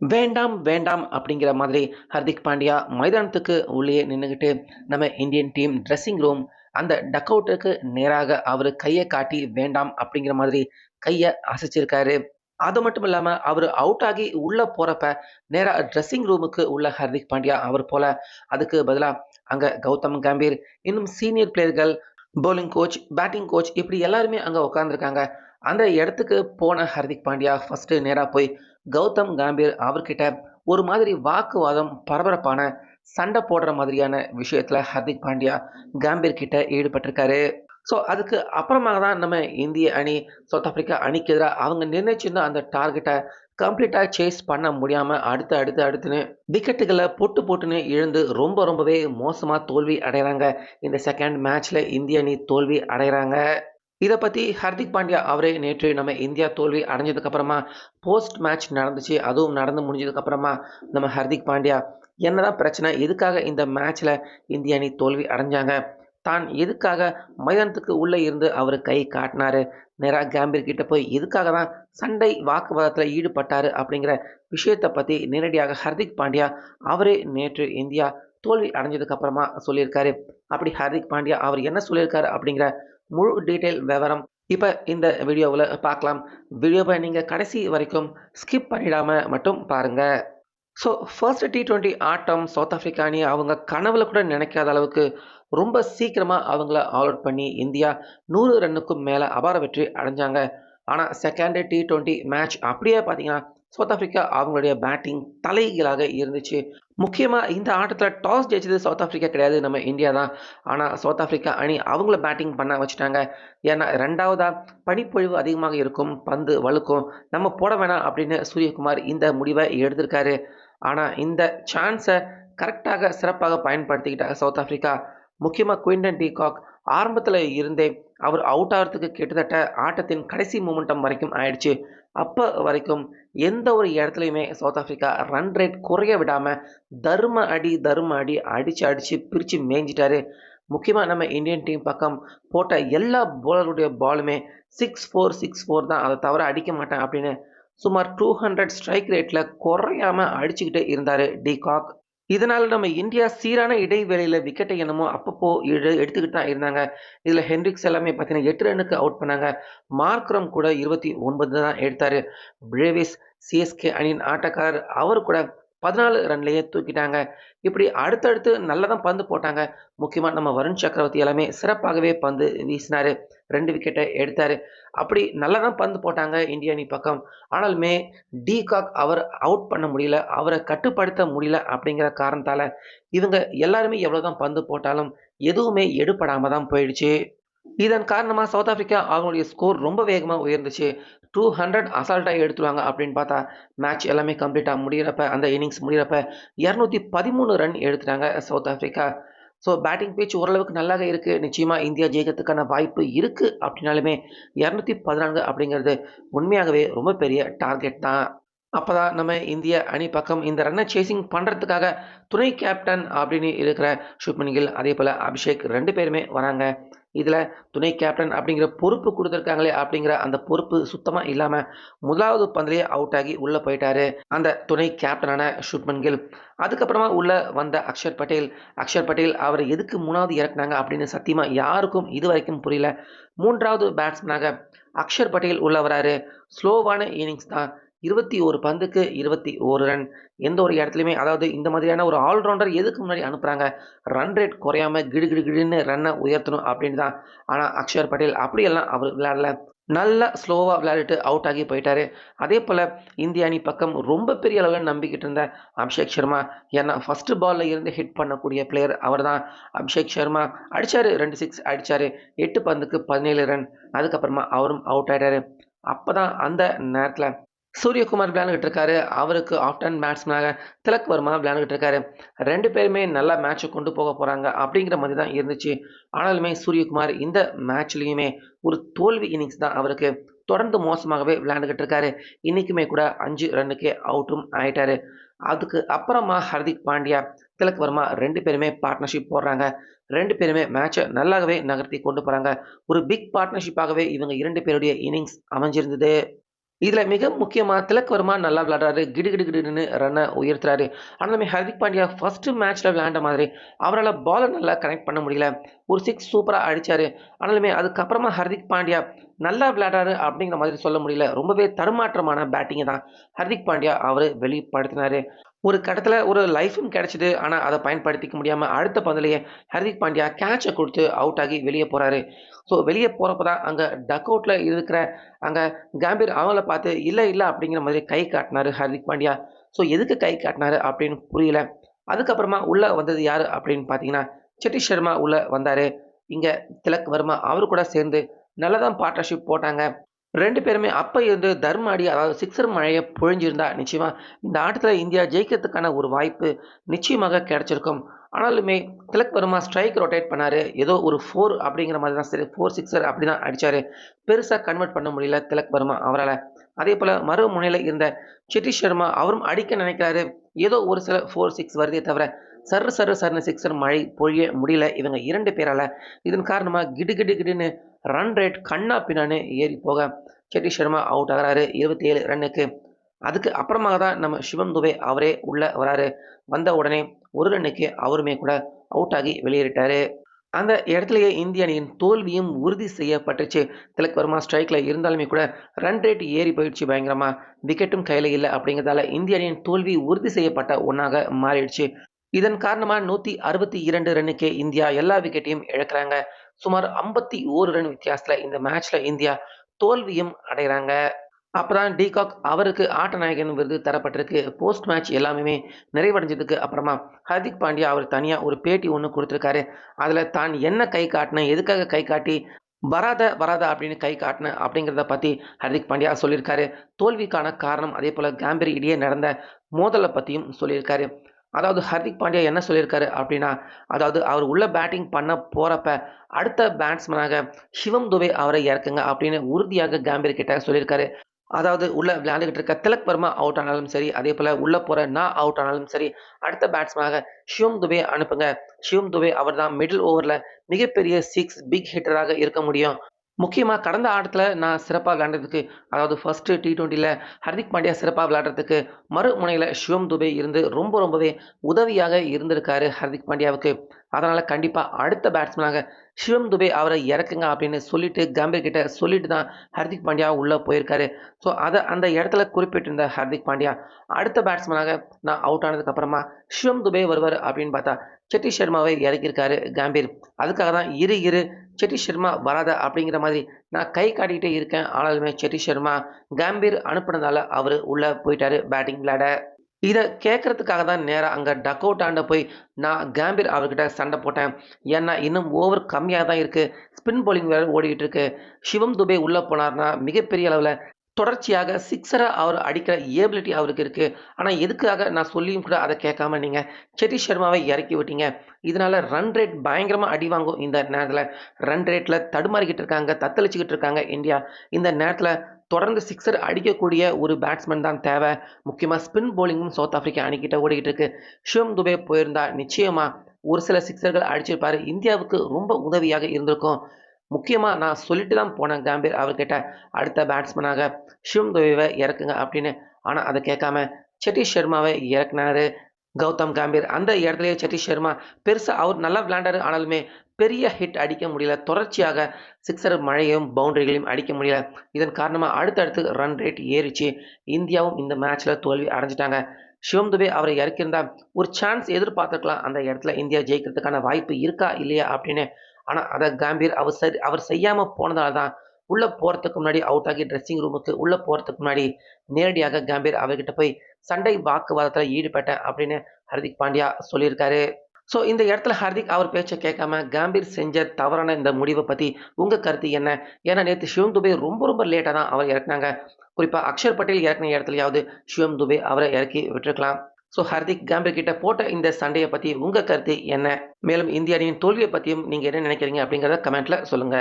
வேண்டாம் வேண்டாம் அப்படிங்கிற மாதிரி ஹர்திக் பாண்டியா மைதானத்துக்கு உள்ளே நின்றுக்கிட்டு நம்ம இந்தியன் டீம் ட்ரெஸ்ஸிங் ரூம் அந்த டக் அவுட்டுக்கு நேராக அவர் கையை காட்டி வேண்டாம் அப்படிங்கிற மாதிரி கையை அசைச்சிருக்காரு. அது மட்டும் இல்லாமல் அவர் அவுட் ஆகி உள்ளே போகிறப்ப நேராக ட்ரெஸ்ஸிங் ரூமுக்கு உள்ள ஹர்திக் பாண்டியா அவர் போல அதுக்கு பதிலாக அங்கே கௌதம் கம்பீர் இன்னும் சீனியர் பிளேயர்கள் போலிங் கோச் பேட்டிங் கோச் இப்படி எல்லாருமே அங்கே உட்காந்துருக்காங்க அந்த இடத்துக்கு போன ஹர்திக் பாண்டியா ஃபஸ்ட்டு நேராக போய் கௌதம் காம்பீர் அவர்கிட்ட ஒரு மாதிரி வாக்குவாதம் பரபரப்பான சண்டை போடுற மாதிரியான விஷயத்தில் ஹர்திக் பாண்டியா காம்பீர் கிட்ட ஈடுபட்டிருக்காரு. ஸோ அதுக்கு அப்புறமாக தான் நம்ம இந்திய அணி சவுத் ஆப்பிரிக்கா அணிக்கு எதிராக அவங்க நிர்ணயிச்சிருந்த அந்த டார்கெட்டை கம்ப்ளீட்டாக சேஸ் பண்ண முடியாமல் அடுத்து அடுத்து அடுத்துன்னு விக்கெட்டுகளை போட்டு போட்டுன்னு இழந்து ரொம்ப ரொம்பவே மோசமாக தோல்வி அடைகிறாங்க இந்த செகண்ட் மேட்ச்சில் இந்திய அணி தோல்வி அடைகிறாங்க இதை பற்றி ஹர்திக் பாண்டியா அவரே நேற்று நம்ம இந்தியா தோல்வி அடைஞ்சதுக்கப்புறமா போஸ்ட் மேட்ச் நடந்துச்சு அதுவும் நடந்து முடிஞ்சதுக்கப்புறமா நம்ம ஹர்திக் பாண்டியா என்னதான் பிரச்சனை எதுக்காக இந்த மேட்ச்சில் இந்திய அணி தோல்வி அடைஞ்சாங்க? தான் எதுக்காக மைதானத்துக்கு உள்ளே இருந்து அவர் கை காட்டினாரு? நேராக கேம்பீர் கிட்ட போய் எதுக்காக தான் சண்டை வாக்குவாதத்தில் ஈடுபட்டார் அப்படிங்கிற விஷயத்தை பற்றி நேரடியாக ஹர்திக் பாண்டியா அவரே நேற்று இந்தியா தோல்வி அடைஞ்சதுக்கப்புறமா சொல்லியிருக்காரு. அப்படி ஹர்திக் பாண்டியா அவர் என்ன சொல்லியிருக்காரு அப்படிங்கிற முழு டீட்டெயில் விவரம் இப்போ இந்த வீடியோவில் பார்க்கலாம். வீடியோவை நீங்கள் கடைசி வரைக்கும் ஸ்கிப் பண்ணிடாமல் மட்டும் பாருங்கள் ஸோ ஃபர்ஸ்ட் டி டுவெண்ட்டி ஆட்டம் சவுத் ஆஃப்ரிக்கா அணி அவங்க கனவுல கூட நினைக்காத அளவுக்கு ரொம்ப சீக்கிரமாக அவங்கள ஆல் அவுட் பண்ணி இந்தியா நூறு ரன்னுக்கும் மேலே அபார வெற்றி அடைஞ்சாங்க. ஆனால் செகண்ட் டி டுவெண்ட்டி மேட்ச் அப்படியே பார்த்தீங்கன்னா சவுத் ஆஃப்ரிக்கா அவங்களுடைய பேட்டிங் தலைகீழாக இருந்துச்சு. முக்கியமாக இந்த ஆட்டத்தில் டாஸ் ஜெயிச்சது சவுத் ஆஃப்ரிக்கா கிடையாது நம்ம இந்தியா தான். ஆனால் சவுத் ஆஃப்ரிக்கா அணி அவங்கள பேட்டிங் பண்ண வச்சுட்டாங்க. ஏன்னா ரெண்டாவதாக பனிப்பொழிவு அதிகமாக இருக்கும் பந்து வழுக்கும். நம்ம போட வேணாம் அப்படின்னு சூரியகுமார் இந்த முடிவை எடுத்திருக்காரு. ஆனால் இந்த சான்ஸை கரெக்டாக சிறப்பாக பயன்படுத்திக்கிட்டாங்க சவுத் ஆஃப்ரிக்கா முக்கியமாக குயின்டன் டீகாக் ஆரம்பத்தில் இருந்தே அவர் அவுட் ஆகிறதுக்கு கிட்டத்தட்ட ஆட்டத்தின் கடைசி மூமெண்டம் வரைக்கும் ஆயிடுச்சு. அப்போ வரைக்கும் எந்த ஒரு இடத்துலையுமே சவுத் ஆஃப்ரிக்கா ரன் ரேட் குறைய விடாமல் தர்ம அடி தர்ம அடி அடித்து அடித்து பிரித்து மேய்ஞ்சிட்டாரு. முக்கியமாக நம்ம இந்தியன் டீம் பக்கம் போட்ட எல்லா போலருடைய பாலுமே சிக்ஸ் ஃபோர் சிக்ஸ் ஃபோர் தான். அதை தவிர அடிக்க மாட்டேன் அப்படின்னு சுமார் டூ ஹண்ட்ரட் ஸ்ட்ரைக் ரேட்டில் குறையாமல் அடிச்சுக்கிட்டே இருந்தார் டிகாக் இதனால் நம்ம இந்தியா சீரான இடைவேளையில் விக்கெட்டை என்னமோ அப்பப்போ எடுத்துக்கிட்டு தான் இருந்தாங்க. இதில் ஹென்ரிக்ஸ் எல்லாமே பார்த்தீங்கன்னா எட்டு ரன்னுக்கு அவுட் பண்ணாங்க. மார்க்ரம் கூட இருபத்தி ஒன்பது தான் எடுத்தார். பிரேவிஸ் சிஎஸ்கே அணியின் ஆட்டக்காரர் அவர் கூட பதினாலு ரன்லேயே தூக்கிட்டாங்க. இப்படி அடுத்தடுத்து நல்லா தான் பந்து போட்டாங்க. முக்கியமாக நம்ம வருண் சக்கரவர்த்தி எல்லாமே சிறப்பாகவே பந்து வீசினார். ரெண்டு விக்கெட்டை எடுத்தார். அப்படி நல்லா தான் பந்து போட்டாங்க இந்திய அணி பக்கம். ஆனாலுமே டிகாக் அவர் அவுட் பண்ண முடியல அவரை கட்டுப்படுத்த முடியல அப்படிங்கிற காரணத்தால் இவங்க எல்லாருமே எவ்வளோ தான் பந்து போட்டாலும் எதுவுமே எடுபடாமல் தான் போயிடுச்சு. இதன் காரணமாக சவுத் ஆஃப்ரிக்கா அவங்களுடைய ஸ்கோர் ரொம்ப வேகமாக உயர்ந்துச்சு. டூ ஹண்ட்ரட் அசால்ட்டாக எடுத்துருவாங்க அப்படின்னு பார்த்தா மேட்ச் எல்லாமே கம்ப்ளீட்டாக முடிகிறப்ப அந்த இன்னிங்ஸ் முடிகிறப்ப இரநூத்தி பதிமூணு ரன் எடுத்துட்டாங்க சவுத் ஆஃப்ரிக்கா ஸோ பேட்டிங் பேச்சு ஓரளவுக்கு நல்லாவே இருக்குது நிச்சயமாக இந்தியா ஜெயிக்கிறதுக்கான வாய்ப்பு இருக்குது அப்படின்னாலுமே இரநூத்தி பதினான்கு அப்படிங்கிறது உண்மையாகவே ரொம்ப பெரிய டார்கெட் தான். அப்போ தான் நம்ம இந்திய அணி பக்கம் இந்த ரன்னை சேசிங் பண்ணுறதுக்காக துணை கேப்டன் அப்படின்னு இருக்கிற சுப்மன் கில் அதே போல் அபிஷேக் ரெண்டு பேருமே வராங்க. இதில் துணை கேப்டன் அப்படிங்கிற பொறுப்பு கொடுத்துருக்காங்களே அப்படிங்கிற அந்த பொறுப்பு சுத்தமாக இல்லாமல் முதலாவது பந்திலேயே அவுட் ஆகி உள்ளே போயிட்டாரு. அந்த துணை கேப்டனான ஷுப்மன் கில் அதுக்கப்புறமா உள்ளே வந்த அக்ஷர் பட்டேல். அக்ஷர் பட்டேல் அவர் எதுக்கு மூணாவது இறக்குனாங்க அப்படின்னு சத்தியமாக யாருக்கும் இது வரைக்கும் புரியல. மூன்றாவது பேட்ஸ்மேனாக அக்ஷர் பட்டேல் உள்ள வராரு. ஸ்லோவான இன்னிங்ஸ் தான். இருபத்தி ஒரு பந்துக்கு இருபத்தி ஒரு ரன். எந்த ஒரு இடத்துலையுமே அதாவது இந்த மாதிரியான ஒரு ஆல்ரவுண்டர் எதுக்கு முன்னாடி அனுப்புகிறாங்க ரன் ரேட் குறையாம கிடு கிடு கிடுன்னு ரன்னை உயர்த்தணும் அப்படின்னு தான். ஆனால் அக்ஷர் பட்டேல் அப்படியெல்லாம் அவர் விளையாடல. நல்லா ஸ்லோவாக விளையாடிட்டு அவுட் ஆகி போயிட்டாரு. அதே போல் இந்திய அணி பக்கம் ரொம்ப பெரிய அளவில் நம்பிக்கிட்டு இருந்த அபிஷேக் சர்மா. ஏன்னா ஃபஸ்ட்டு பாலில் இருந்து ஹிட் பண்ணக்கூடிய பிளேயர் அவர் தான். அபிஷேக் சர்மா அடித்தார் ரெண்டு சிக்ஸ் அடித்தார் எட்டு பந்துக்கு பதினேழு ரன். அதுக்கப்புறமா அவரும் அவுட் ஆகிட்டாரு அப்போ தான் அந்த நேரத்தில் சூரியகுமார் விளையாண்டுகிட்டு இருக்காரு அவருக்கு ஆஃப்ட் பேட்ஸ்மேனாக திலக் வர்மா விளையாண்டுகிட்டு இருக்காரு ரெண்டு பேருமே நல்லா மேட்சை கொண்டு போக போகிறாங்க அப்படிங்கிற மாதிரி தான் இருந்துச்சு. ஆனாலுமே சூரியகுமார் இந்த மேட்ச்லேயுமே ஒரு தோல்வி இன்னிங்ஸ் தான் அவருக்கு தொடர்ந்து மோசமாகவே விளையாண்டுகிட்டு இருக்காரு இன்றைக்குமே கூட அஞ்சு ரன்னுக்கே அவுட்டும் ஆயிட்டாரு. அதுக்கு அப்புறமா ஹர்திக் பாண்டியா திலக் வர்மா ரெண்டு பேருமே பார்ட்னர்ஷிப் போடுறாங்க. ரெண்டு பேருமே மேட்சை நல்லாவே நகர்த்தி கொண்டு போகிறாங்க ஒரு பிக் பார்ட்னர்ஷிப்பாகவே இவங்க இரண்டு பேருடைய இன்னிங்ஸ் அமைஞ்சிருந்தது. இதில் மிக முக்கியமாக திலக் வர்மா நல்லா விளையாடுறாரு. கிடு கிடு கிடுன்னு ரன்னை உயர்த்துறாரு. நம்ம ஹர்திக் பாண்டியா ஃபஸ்ட்டு மேட்ச்சில் விளையாண்ட மாதிரி அவரால் பாலை நல்லா கனெக்ட் பண்ண முடியல. ஒரு சிக்ஸ் சூப்பராக அடித்தார் ஆனாலுமே அதுக்கப்புறமா ஹர்திக் பாண்டியா நல்லா விளையாடாரு அப்படிங்கிற மாதிரி சொல்ல முடியல. ரொம்பவே தருமாற்றமான பேட்டிங்கை தான் ஹர்திக் பாண்டியா அவர் வெளிப்படுத்தினார் ஒரு கடத்தில் ஒரு லைஃபும் கிடச்சிது ஆனால் அதை பயன்படுத்திக்க முடியாமல் அடுத்த பந்திலேயே ஹர்திக் பாண்டியா கேட்சை கொடுத்து அவுட் ஆகி வெளியே போகிறாரு ஸோ வெளியே போகிறப்ப தான் அங்கே டக் அவுட்டில் இருக்கிற அங்கே கேம்பீர் அவங்கள பார்த்து இல்லை இல்லை அப்படிங்கிற மாதிரி கை காட்டினார் ஹர்திக் பாண்டியா. ஸோ எதுக்கு கை காட்டினாரு அப்படின்னு புரியல. அதுக்கப்புறமா உள்ளே வந்தது யார் அப்படின்னு பார்த்தீங்கன்னா, செட்டி சர்மா உள்ள வந்தாரு. இங்க திலக் வர்மா அவரு கூட சேர்ந்து நல்லதான் பார்ட்னர்ஷிப் போட்டாங்க. ரெண்டு பேருமே அப்போ இருந்து தர்ம அடி அதாவது சிக்ஸர் மழையை பொழிஞ்சிருந்தா நிச்சயமா இந்த ஆட்டத்தில் இந்தியா ஜெயிக்கிறதுக்கான ஒரு வாய்ப்பு நிச்சயமாக கிடைச்சிருக்கும். ஆனாலுமே திலக் வர்மா ஸ்ட்ரைக் ரொட்டேட் பண்ணார் ஏதோ ஒரு ஃபோர் அப்படிங்கிற மாதிரி தான் சரி ஃபோர் சிக்ஸர் அப்படிதான் அடித்தார் பெருசாக கன்வெர்ட் பண்ண முடியல திலக் வர்மா அவரால் அதே போல் மறு முனையில் இருந்த சிட்டி சர்மா அவரும் அடிக்க நினைக்கிறாரு. ஏதோ ஒரு சில 4, 6 வருதே தவிர சர்ரு சர்ரு சர்னு சிக்ஸர் மழை பொழிய முடியல இவங்க இரண்டு பேரால் இதன் காரணமாக கிடு கிடு கிடுன்னு ரன் ரேட் கண்ணா பின்னான்னு ஏறி போக செட்டி சர்மா அவுட் ஆகுறாரு 27 ரன்னுக்கு. அதுக்கு அப்புறமாக தான் நம்ம சிவம் துபே அவரே உள்ள வராரு. வந்த உடனே ஒரு ரன்னுக்கு அவருமே கூட அவுட் ஆகி வெளியேறிட்டாரு. அந்த இடத்துலயே இந்திய அணியின் தோல்வியும் உறுதி செய்யப்பட்டுச்சு. திலக் வர்மா ஸ்ட்ரைக்ல இருந்தாலுமே கூட ரன் ரேட் ஏறி போயிடுச்சு பயங்கரமா. விக்கெட்டும் கையில இல்லை அப்படிங்கிறதால இந்திய அணியின் தோல்வி உறுதி செய்யப்பட்ட ஒன்றாக மாறிடுச்சு. இதன் காரணமாக நூற்றி அறுபத்தி இரண்டு ரன்னுக்கே இந்தியா எல்லா விக்கெட்டையும் இழக்குறாங்க. சுமார் 51 ரன் வித்தியாசத்தில் இந்த மேட்ச்ல இந்தியா தோல்வியும் அடைகிறாங்க அப்புறம் டீகாக் அவருக்கு ஆட்ட நாயகன் விருது தரப்பட்டிருக்கு. போஸ்ட் மேட்ச் எல்லாமே நிறைவடைஞ்சதுக்கு அப்புறமா ஹர்திக் பாண்டியா அவர் தனியாக ஒரு பேட்டி ஒன்று கொடுத்துருக்காரு அதில் தான் என்ன கை காட்டினேன், எதுக்காக கை காட்டி வராத வராத அப்படின்னு கை காட்டின அப்படிங்கிறத பற்றி ஹர்திக் பாண்டியா சொல்லியிருக்காரு. தோல்விக்கான காரணம் அதேபோல கேம்பரி இடையே நடந்த மோதலை பற்றியும் சொல்லியிருக்காரு. அதாவது ஹர்திக் பாண்டியா என்ன சொல்லியிருக்காரு அப்படின்னா, அதாவது அவர் உள்ள பேட்டிங் பண்ண போகிறப்ப அடுத்த பேட்ஸ்மேனாக சிவம் துபே அவரை இறக்குங்க அப்படின்னு உறுதியாக கேம்பீர் கிட்ட சொல்லியிருக்காரு. அதாவது உள்ள விளையாண்டுகிட்டு இருக்க திலக் வர்மா அவுட் ஆனாலும் சரி, அதே போல் உள்ளே போகிற நான் அவுட் ஆனாலும் சரி, அடுத்த பேட்ஸ்மேனாக சிவம் துபே அனுப்புங்க. சிவம் துபே அவர் தான் மிடில் ஓவரில் மிகப்பெரிய சிக்ஸ் பிக் ஹிட்டராக இருக்க முடியும். முக்கியமாக கடந்த ஆட்டத்தில் நான் சிறப்பாக விளையாண்டதுக்கு அதாவது ஃபர்ஸ்ட் டி20ல ஹர்திக் பாண்டியா சிறப்பாக விளையாடுறதுக்கு மறுமுனையில் சிவம் துபே இருந்து ரொம்ப ரொம்பவே உதவியாக இருந்திருக்காரு ஹர்திக் பாண்டியாவுக்கு. அதனால் கண்டிப்பாக அடுத்த பேட்ஸ்மேனாக சிவம் துபே அவரை இறக்குங்க அப்படின்னு சொல்லிட்டு கம்பீர் கிட்ட சொல்லிட்டு தான் ஹர்திக் பாண்டியா உள்ளே போயிருக்காரு. ஸோ அதை அந்த இடத்துல குறிப்பிட்டிருந்த ஹர்திக் பாண்டியா அடுத்த பேட்ஸ்மேனாக நான் அவுட் ஆனதுக்கப்புறமா சிவம் துபே வருவார் அப்படின்னு பார்த்தா செட்டி சர்மாவை இறக்கியிருக்காரு கேம்பீர். அதுக்காக தான் இரு இரு செட்டி சர்மா வராத அப்படிங்கிற மாதிரி நான் கை காட்டிக்கிட்டே இருக்கேன். ஆனாலுமே செட்டி சர்மா கேம்பீர் அனுப்புனதால அவர் உள்ளே போயிட்டாரு பேட்டிங் விளையாட. இதை கேட்கறதுக்காக தான் நேராக அங்கே டக் அவுட் ஆண்ட போய் நான் கேம்பீர் அவர்கிட்ட சண்டை போட்டேன். ஏன்னா இன்னும் ஓவர் கம்மியாக தான் இருக்குது ஸ்பின் போலிங் வேற ஓடிக்கிட்டு இருக்கு. சிவம் துபே உள்ளே போனார்னா மிகப்பெரிய அளவில் தொடர்ச்சியாக சிக்ஸரை அவர் அடிக்கிற ஏபிலிட்டி அவருக்கு இருக்குது ஆனால் எதுக்காக நான் சொல்லியும் கூட அதை கேட்காம நீங்கள் சதீஷ் சர்மாவை இறக்கி விட்டீங்க. இதனால ரன் ரேட் பயங்கரமாக அடி வாங்கும் இந்த நேரத்தில் ரன் ரேட்டில் தடுமாறிக்கிட்டு இருக்காங்க, தத்தளிச்சுக்கிட்டு இருக்காங்க இந்தியா. இந்த நேரத்தில் தொடர்ந்து சிக்ஸர் அடிக்கக்கூடிய ஒரு பேட்ஸ்மேன் தான் தேவை. முக்கியமாக ஸ்பின் பவுலிங்கும் சவுத் ஆஃப்ரிக்கா அணிக்கிட்ட ஓடிக்கிட்டு இருக்கு. ஷிவம் துபே போயிருந்தா நிச்சயமாக ஒரு சில சிக்ஸர்கள் அடிச்சிருப்பார் இந்தியாவுக்கு ரொம்ப உதவியாக இருந்திருக்கும். முக்கியமாக நான் சொல்லிட்டு தான் போனேன் கேம்பீர் அவர்கிட்ட அடுத்த பேட்ஸ்மேனாக ஷிவம் துவைவை இறக்குங்க அப்படின்னு. ஆனால் அதை கேட்காம சதீஷ் சர்மாவை இறக்குனாரு கௌதம் காம்பீர். அந்த இடத்துலயே சதீஷ் சர்மா பெருசாக அவர் நல்லா விளையாண்டாரு. ஆனாலுமே பெரிய ஹிட் அடிக்க முடியல. தொடர்ச்சியாக சிக்ஸர் மழையும், பவுண்டரிகளையும் அடிக்க முடியல. இதன் காரணமாக அடுத்தடுத்து ரன் ரேட் ஏறிச்சு. இந்தியாவும் இந்த மேட்ச்ல தோல்வி அடைஞ்சிட்டாங்க சிவம் துபே அவரை இறக்கியிருந்தா ஒரு சான்ஸ் எதிர்பார்த்துருக்கலாம் அந்த இடத்துல இந்தியா ஜெயிக்கிறதுக்கான வாய்ப்பு இருக்கா? இல்லையா? அப்படின்னு. ஆனால் அதை காம்பீர் அவர் சரி அவர் செய்யாமல் போனதால தான் உள்ளே போகிறதுக்கு முன்னாடி அவுட் ஆகி ட்ரெஸ்ஸிங் ரூமுக்கு உள்ளே போறதுக்கு முன்னாடி நேரடியாக காம்பீர் அவர்கிட்ட போய் சண்டை வாக்குவாதத்தில் ஈடுபட்டேன் அப்படின்னு ஹர்திக் பாண்டியா சொல்லியிருக்காரு. ஸோ இந்த இடத்துல ஹர்திக் அவர் பேச்சை கேட்காம காம்பீர் செஞ்ச தவறான இந்த முடிவை பற்றி உங்கள் கருத்து என்ன? ஏன்னா நேற்று சிவம் துபே ரொம்ப ரொம்ப லேட்டாக தான் அவர் இறக்குனாங்க. குறிப்பாக அக்ஷர் பட்டேல் இறக்குன இடத்துலயாவது சிவம் துபே அவரை இறக்கி விட்டுருக்கலாம். ஸோ ஹர்திக் கேம்பீர் கிட்ட போட்ட இந்த சண்டையை பற்றி உங்க கருத்து என்ன? மேலும் இந்திய அணியின் தோல்வியை பற்றியும் நீங்க என்ன நினைக்கிறீங்க அப்படிங்கிறத கமெண்ட்ல சொல்லுங்க.